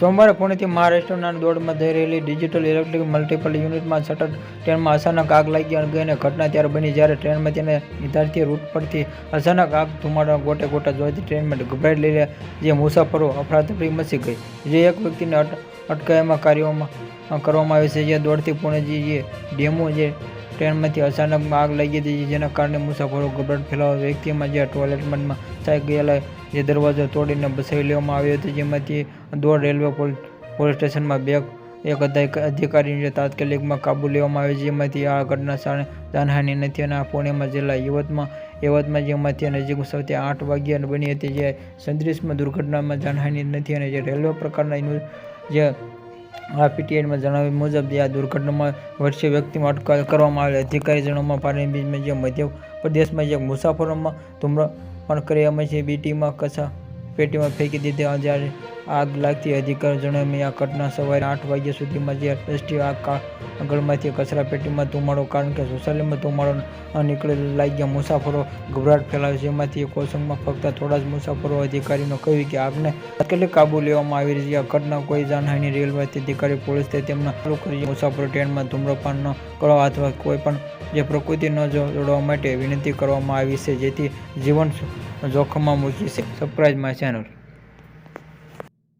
સોમવારે પુણેથી મહારાષ્ટ્રના દોડમાં થઈ રહેલી ડિજિટલ ઇલેક્ટ્રિક મલ્ટિપલ યુનિટમાં સતત ટ્રેનમાં અચાનક આગ લાગી ગઈ અને ઘટના ત્યારે બની જ્યારે ટ્રેનમાં તેને નિર્ધારિત રૂટ પરથી અચાનક આગ ધુમાડા ગોટે ગોટા જોવાથી ટ્રેનમાં ગભરાઈ લઈને જે મુસાફરો અફરાતફરી મચી ગઈ. જે એક વ્યક્તિને અટકાયમાં કાર્યોમાં કરવામાં આવે છે. જે દોડતી પુણેજી જે ડેમો જે ટ્રેનમાંથી અચાનક આગ લાગી હતી જેના કારણે મુસાફરો ગભરાટ ફેલાવા વ્યક્તિમાં જે ટોયલેટમાં થઈ ગયેલા જે દરવાજો તોડીને બસાવી લેવામાં આવ્યો હતો, જેમાંથી દોડ રેલવે પોલ, પોલીસ સ્ટેશનમાં બે, એક અધિક- અધિકારીને તાત્કાલિકમાં કાબુ લેવામાં આવ્યો, જેમાંથી આ ઘટના સ્થળે જાનહાનિ નથી અને આ પુણેમાં જિલ્લા યુવતમાં યુવતમાં જેમાંથી નજીક સૌથી આઠ વાગ્યા બની હતી, જે સંત્રીસમાં દુર્ઘટનામાં જાનહાની નથી અને જે રેલવે પ્રકારના જે આ પીટીઆઈમાં જણાવ્યા મુજબ જે આ દુર્ઘટનામાં વર્ષે વ્યક્તિમાં અટકાયત કરવામાં આવેલ અધિકારી જણાવવામાં પાણીબીજમાં જે મધ્ય પ્રદેશમાં જે મુસાફરોમાં ધૂમ્રપાન કર્યામાં છે બીટીમાં કચા પેટીમાં ફેંકી દીધા. જ્યારે આગ લાગતી અધિકારી જણાવી આ ઘટના સવારે આઠ વાગ્યા સુધીમાં જે કા- આગળમાંથી કચરા પેટીમાં ધુમાડો, કારણ કે શૌચાલયમાં ધુમાડો નીકળેલ લાગ્યા મુસાફરો ગભરાટ ફેલાવે છે. એમાંથી કોસંગમાં ફક્ત થોડા જ મુસાફરો અધિકારીનો કહ્યું કે આગને તાત્કાલિક કાબુ લેવામાં આવી રહી છે. આ ઘટના કોઈ જાનહાની રેલવે અધિકારી, પોલીસ તે તેમના મુસાફરો ટ્રેનમાં ધૂમ્રપાન ન કરવા અથવા કોઈ પણ જે પ્રકૃતિ ન જોડવા માટે વિનંતી કરવામાં આવી છે, જેથી જીવન જોખમમાં મૂકી છે સરપ્રાઇઝમાં ચેનલ.